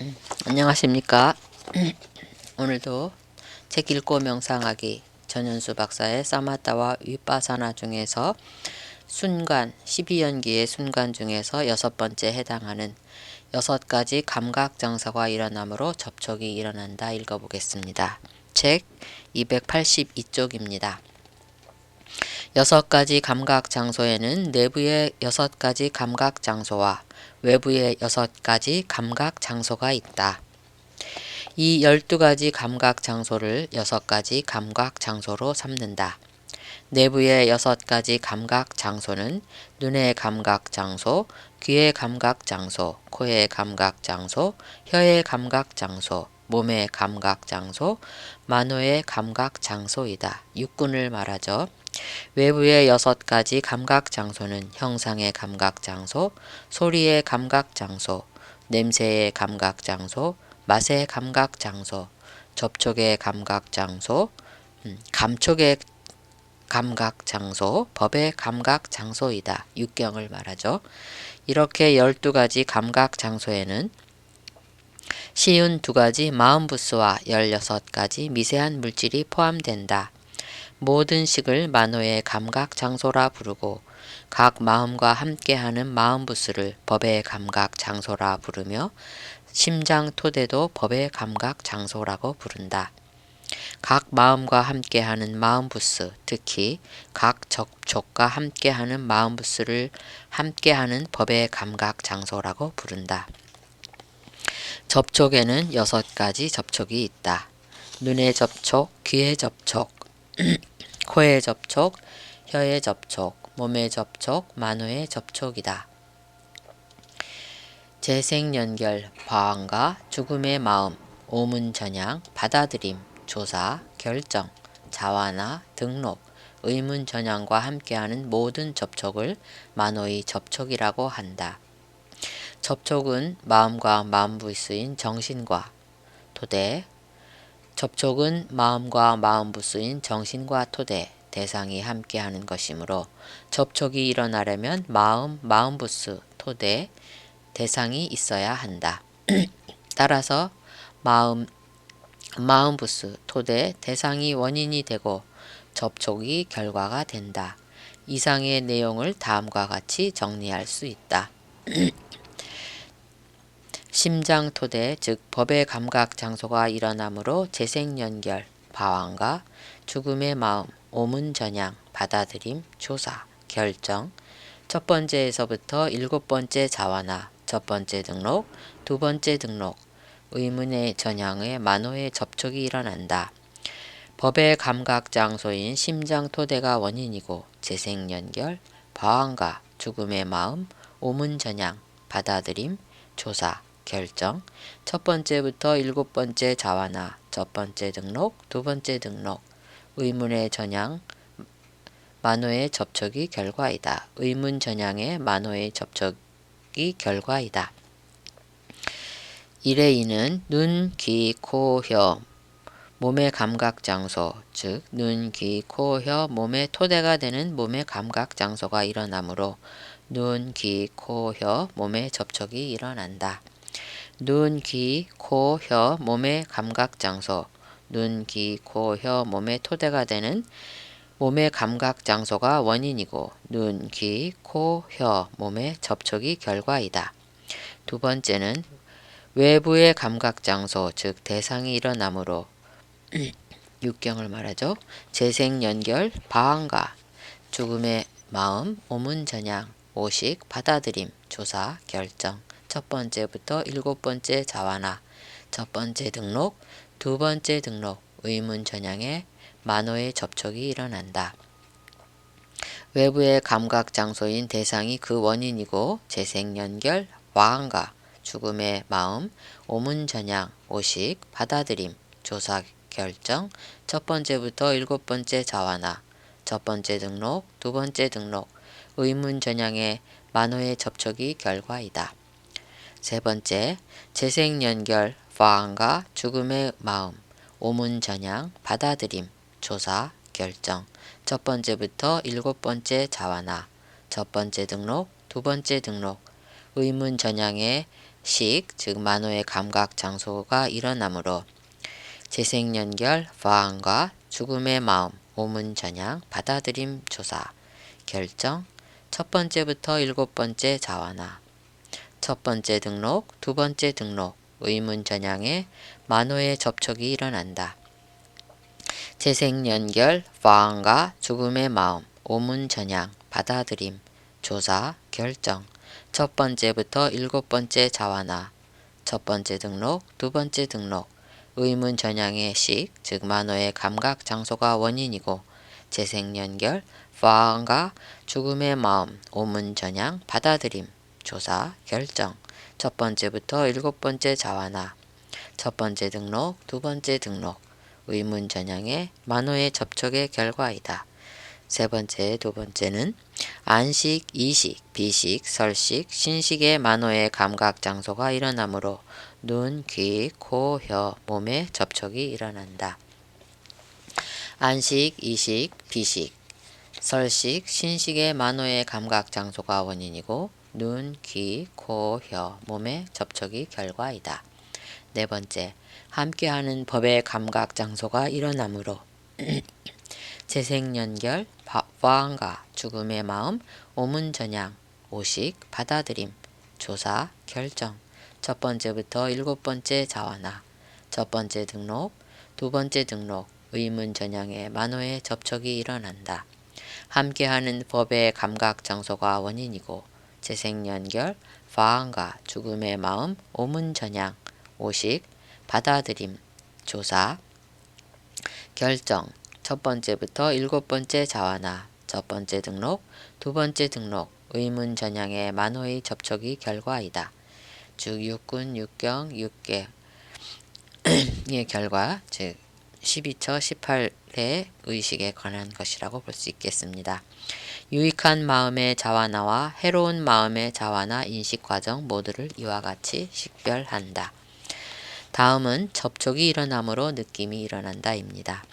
음, 안녕하십니까. 오늘도 책 읽고 명상하기 전현수 박사의 사마타와 위빠사나 중에서 순간 12연기의 순간 중에서 여섯 번째 해당하는 여섯 가지 감각 장소가 일어나므로 접촉이 일어난다 읽어보겠습니다. 책 282쪽입니다. 여섯 가지 감각 장소에는 내부의 여섯 가지 감각 장소와 외부의 여섯 가지 감각 장소가 있다. 이 열두 가지 감각 장소를 여섯 가지 감각 장소로 삼는다. 내부의 여섯 가지 감각 장소는 눈의 감각 장소, 귀의 감각 장소, 코의 감각 장소, 혀의 감각 장소, 몸의 감각 장소, 만호의 감각 장소이다. 육군을 말하죠. 외부의 여섯 가지 감각 장소는 형상의 감각 장소, 소리의 감각 장소, 냄새의 감각 장소, 맛의 감각 장소, 접촉의 감각 장소, 음, 감촉의 감각 장소, 법의 감각 장소이다. 육경을 말하죠. 이렇게 열두 가지 감각 장소에는 쉬운 두 가지 마음부스와 열여섯 가지 미세한 물질이 포함된다. 모든 식을 만호의 감각 장소라 부르고 각 마음과 함께하는 마음부스를 법의 감각 장소라 부르며 심장 토대도 법의 감각 장소라고 부른다. 각 마음과 함께하는 마음부스, 특히 각 접촉과 함께하는 마음부스를 함께하는 법의 감각 장소라고 부른다. 접촉에는 여섯 가지 접촉이 있다. 눈의 접촉, 귀의 접촉, 코의 접촉, 혀의 접촉, 몸의 접촉, 만호의 접촉이다. 재생연결, 과언과 죽음의 마음, 오문전향, 받아들임, 조사, 결정, 자화나 등록, 의문전향과 함께하는 모든 접촉을 만호의 접촉이라고 한다. 접촉은 마음과 마음부스인 정신과 토대, 접촉은 마음과 마음부스인 정신과 토대, 대상이 함께하는 것이므로 접촉이 일어나려면 마음, 마음부스, 토대, 대상이 있어야 한다. 따라서 마음, 마음부스, 토대, 대상이 원인이 되고 접촉이 결과가 된다. 이상의 내용을 다음과 같이 정리할 수 있다. 심장 토대 즉 법의 감각 장소가 일어나므로 재생 연결, 방황과 죽음의 마음, 오문 전향, 받아들임, 조사, 결정. 첫 번째에서부터 일곱 번째 자화나 첫 번째 등록, 두 번째 등록, 의문의 전향의 만호의 접촉이 일어난다. 법의 감각 장소인 심장 토대가 원인이고 재생 연결, 방황과 죽음의 마음, 오문 전향, 받아들임, 조사, 결정 첫 번째부터 일곱 번째 자화나 첫 번째 등록, 두 번째 등록 의문의 전향 만호의 접촉이 결과이다. 의문 전향의 만호의 접촉이 결과이다. 이래 이는 눈, 귀, 코, 혀, 몸의 감각 장소, 즉 눈, 귀, 코, 혀, 몸의 토대가 되는 몸의 감각 장소가 일어나므로 눈, 귀, 코, 혀, 몸의 접촉이 일어난다. 눈, 귀, 코, 혀, 몸의 감각 장소, 눈, 귀, 코, 혀, 몸의 토대가 되는 몸의 감각 장소가 원인이고 눈, 귀, 코, 혀, 몸의 접촉이 결과이다. 두 번째는 외부의 감각 장소, 즉 대상이 일어나므로 육경을 말하죠. 재생 연결, 방황과 죽음의 마음, 오문 전향, 오식, 받아들임, 조사, 결정, 첫 번째부터 일곱 번째 자화나 첫 번째 등록, 두 번째 등록, 의문 전향에 만호의 접촉이 일어난다. 외부의 감각 장소인 대상이 그 원인이고 재생 연결, 화환과 죽음의 마음, 오문 전향, 오식, 받아들임, 조사, 결정, 첫 번째부터 일곱 번째 자화나 첫 번째 등록, 두 번째 등록, 의문 전향의 만호의 접촉이 결과이다. 세 번째, 재생 연결, 화환과 죽음의 마음, 오문 전향, 받아들임, 조사, 결정. 첫 번째부터 일곱 번째 자화나 첫 번째 등록, 두 번째 등록, 의문 전향의 식, 즉 만호의 감각 장소가 일어나므로 재생연결, 화환과 죽음의 마음, 오문전향, 받아들임, 조사, 결정, 첫 번째부터 일곱 번째 자화나, 첫 번째 등록, 두 번째 등록, 의문 전향에 만호의 접촉이 일어난다. 재생연결, 화환과 죽음의 마음, 오문 전향, 받아들임, 조사, 결정, 첫 번째부터 일곱 번째 자화나, 첫 번째 등록, 두 번째 등록, 의문 전향의 식, 즉 만호의 감각 장소가 원인이고 재생연결, 파안과 죽음의 마음, 오문 전향, 받아들임, 조사, 결정, 첫 번째부터 일곱 번째 자화나, 첫 번째 등록, 두 번째 등록, 의문 전향의 만호의 접촉의 결과이다. 세 번째, 두 번째는 안식, 이식, 비식, 설식, 신식의 만호의 감각 장소가 일어나므로 눈, 귀, 코, 혀, 몸의 접촉이 일어난다. 안식, 이식, 비식, 설식, 신식의 만호의 감각 장소가 원인이고 눈, 귀, 코, 혀, 몸의 접촉이 결과이다. 네 번째, 함께하는 법의 감각 장소가 일어나므로 재생연결, 화환과 죽음의 마음, 오문전향, 오식, 받아들임, 조사, 결정, 첫 번째부터 일곱 번째 자화나, 첫 번째 등록, 두 번째 등록, 의문전향의 만호의 접촉이 일어난다. 함께하는 법의 감각 장소가 원인이고 재생연결, 화환과 죽음의 마음, 오문전향, 오식, 받아들임, 조사, 결정, 첫 번째부터 일곱 번째 자화나 첫 번째 등록, 두 번째 등록, 의문 전향의 만호의 접촉이 결과이다. 즉 육군, 육경, 육계의 결과, 즉 12처 18 의 의식에 관한 것이라고 볼 수 있겠습니다. 유익한 마음의 자화나와 해로운 마음의 자화나 인식 과정 모두를 이와 같이 식별한다. 다음은 접촉이 일어남으로 느낌이 일어난다입니다.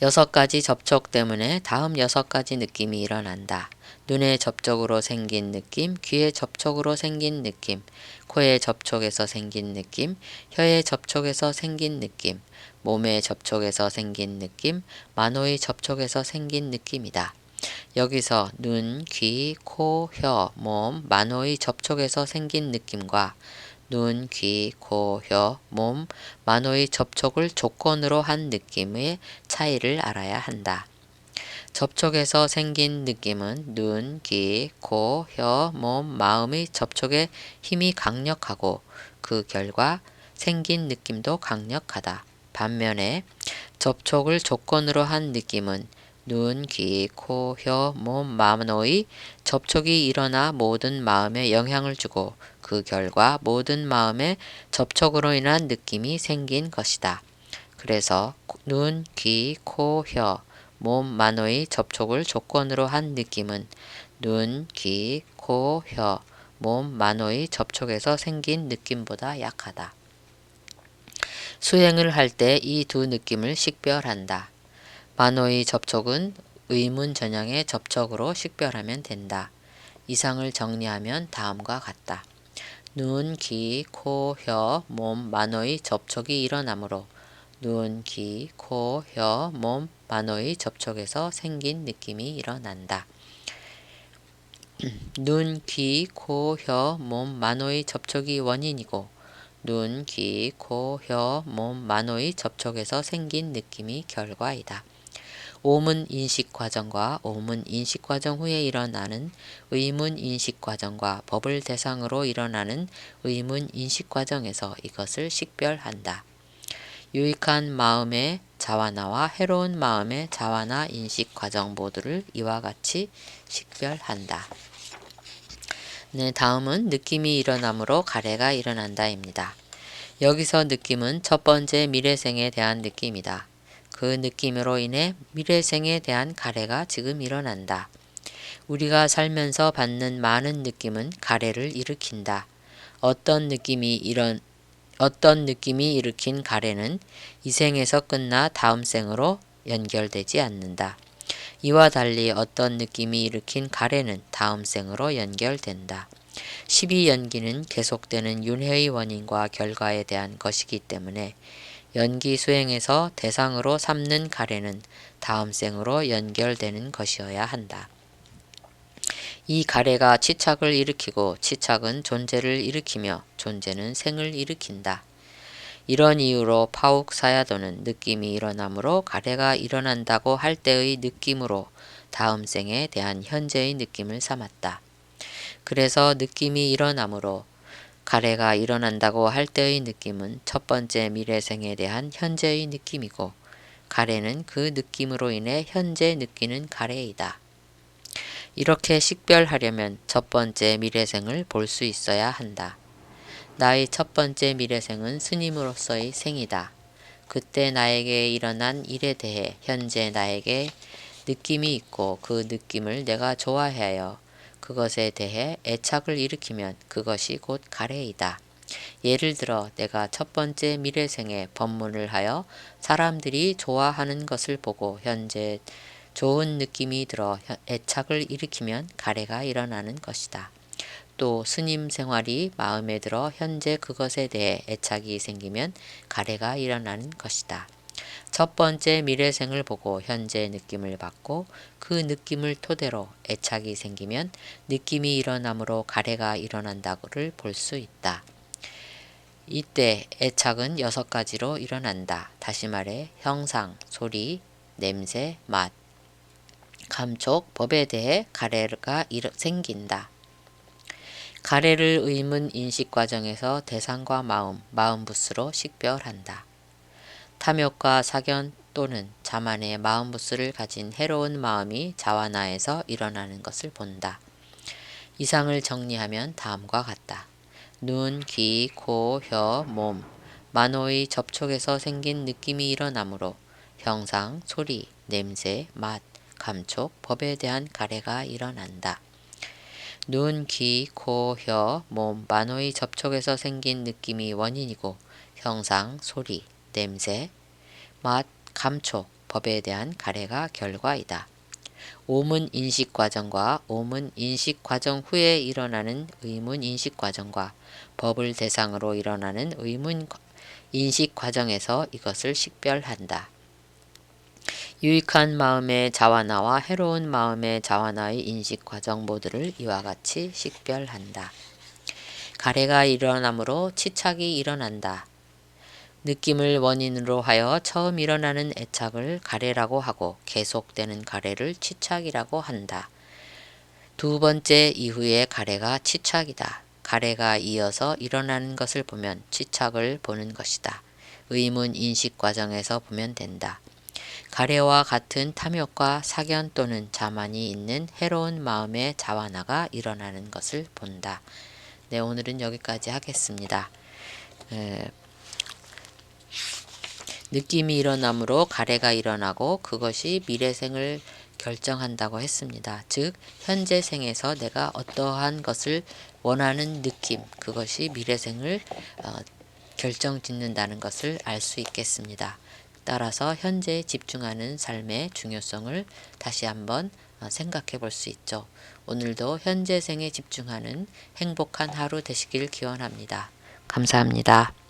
여섯 가지 접촉 때문에 다음 여섯 가지 느낌이 일어난다. 눈의 접촉으로 생긴 느낌, 귀의 접촉으로 생긴 느낌, 코의 접촉에서 생긴 느낌, 혀의 접촉에서 생긴 느낌, 몸의 접촉에서 생긴 느낌, 만호의 접촉에서 생긴 느낌이다. 여기서 눈, 귀, 코, 혀, 몸, 만호의 접촉에서 생긴 느낌과 눈, 귀, 코, 혀, 몸, 만호의 접촉을 조건으로 한 느낌의 차이를 알아야 한다. 접촉에서 생긴 느낌은 눈, 귀, 코, 혀, 몸, 마음의 접촉에 힘이 강력하고 그 결과 생긴 느낌도 강력하다. 반면에 접촉을 조건으로 한 느낌은 눈, 귀, 코, 혀, 몸, 마음의 접촉이 일어나 모든 마음에 영향을 주고 그 결과 모든 마음의 접촉으로 인한 느낌이 생긴 것이다. 그래서 눈, 귀, 코, 혀, 몸, 만호의 접촉을 조건으로 한 느낌은 눈, 귀, 코, 혀, 몸, 만호의 접촉에서 생긴 느낌보다 약하다. 수행을 할 때 이 두 느낌을 식별한다. 만호의 접촉은 의문 전형의 접촉으로 식별하면 된다. 이상을 정리하면 다음과 같다. 눈, 귀, 코, 혀, 몸, 만호의 접촉이 일어나므로 눈, 귀, 코, 혀, 몸, 만호의 접촉에서 생긴 느낌이 일어난다. 눈, 귀, 코, 혀, 몸, 만호의 접촉이 원인이고 눈, 귀, 코, 혀, 몸, 만호의 접촉에서 생긴 느낌이 결과이다. 오문 인식 과정과 오문 인식 과정 후에 일어나는 의문 인식 과정과 법을 대상으로 일어나는 의문 인식 과정에서 이것을 식별한다. 유익한 마음의 자화나와 해로운 마음의 자화나 인식 과정 모두를 이와 같이 식별한다. 네, 다음은 느낌이 일어나므로 가래가 일어난다입니다. 여기서 느낌은 첫 번째 미래생에 대한 느낌이다. 그 느낌으로 인해 미래생에 대한 가래가 지금 일어난다. 우리가 살면서 받는 많은 느낌은 가래를 일으킨다. 어떤 느낌이 이런 어떤 느낌이 일으킨 가래는 이 생에서 끝나 다음 생으로 연결되지 않는다. 이와 달리 어떤 느낌이 일으킨 가래는 다음 생으로 연결된다. 12연기는 계속되는 윤회의 원인과 결과에 대한 것이기 때문에 연기 수행에서 대상으로 삼는 가래는 다음 생으로 연결되는 것이어야 한다. 이 가래가 치착을 일으키고 치착은 존재를 일으키며 존재는 생을 일으킨다. 이런 이유로 파욱 사야도는 느낌이 일어나므로 가래가 일어난다고 할 때의 느낌으로 다음 생에 대한 현재의 느낌을 삼았다. 그래서 느낌이 일어나므로 가래가 일어난다고 할 때의 느낌은 첫 번째 미래생에 대한 현재의 느낌이고 가래는 그 느낌으로 인해 현재 느끼는 가래이다. 이렇게 식별하려면 첫 번째 미래생을 볼 수 있어야 한다. 나의 첫 번째 미래생은 스님으로서의 생이다. 그때 나에게 일어난 일에 대해 현재 나에게 느낌이 있고 그 느낌을 내가 좋아하여 그것에 대해 애착을 일으키면 그것이 곧 가래이다. 예를 들어 내가 첫 번째 미래생에 법문을 하여 사람들이 좋아하는 것을 보고 현재 좋은 느낌이 들어 애착을 일으키면 가래가 일어나는 것이다. 또 스님 생활이 마음에 들어 현재 그것에 대해 애착이 생기면 가래가 일어나는 것이다. 첫 번째 미래생을 보고 현재 느낌을 받고 그 느낌을 토대로 애착이 생기면 느낌이 일어나므로 가래가 일어난다고를 볼 수 있다. 이때 애착은 여섯 가지로 일어난다. 다시 말해 형상, 소리, 냄새, 맛, 감촉, 법에 대해 가래가 생긴다. 가래를 의문 인식 과정에서 대상과 마음, 마음 부스로 식별한다. 탐욕과 사견 또는 자만의 마음 부스를 가진 해로운 마음이 자와나에서 일어나는 것을 본다. 이상을 정리하면 다음과 같다. 눈, 귀, 코, 혀, 몸, 만호의 접촉에서 생긴 느낌이 일어나므로 형상, 소리, 냄새, 맛, 감촉, 법에 대한 가래가 일어난다. 눈, 귀, 코, 혀, 몸, 만호의 접촉에서 생긴 느낌이 원인이고 형상, 소리, 냄새, 맛, 감촉, 법에 대한 가래가 결과이다. 오문 인식 과정과 오문 인식 과정 후에 일어나는 의문 인식 과정과 법을 대상으로 일어나는 의문 인식 과정에서 이것을 식별한다. 유익한 마음의 자와나와 해로운 마음의 자와나의 인식 과정 모두를 이와 같이 식별한다. 가래가 일어나므로 치착이 일어난다. 느낌을 원인으로 하여 처음 일어나는 애착을 가래라고 하고 계속되는 가래를 치착이라고 한다. 두 번째 이후의 가래가 치착이다. 가래가 이어서 일어나는 것을 보면 치착을 보는 것이다. 의문 인식 과정에서 보면 된다. 가래와 같은 탐욕과 사견 또는 자만이 있는 해로운 마음의 자완화가 일어나는 것을 본다. 네, 오늘은 여기까지 하겠습니다. 에, 느낌이 일어나므로 가래가 일어나고 그것이 미래생을 결정한다고 했습니다. 즉 현재 생에서 내가 어떠한 것을 원하는 느낌 그것이 미래생을 어, 결정 짓는다는 것을 알 수 있겠습니다. 따라서 현재에 집중하는 삶의 중요성을 다시 한번 어, 생각해 볼 수 있죠. 오늘도 현재 생에 집중하는 행복한 하루 되시길 기원합니다. 감사합니다.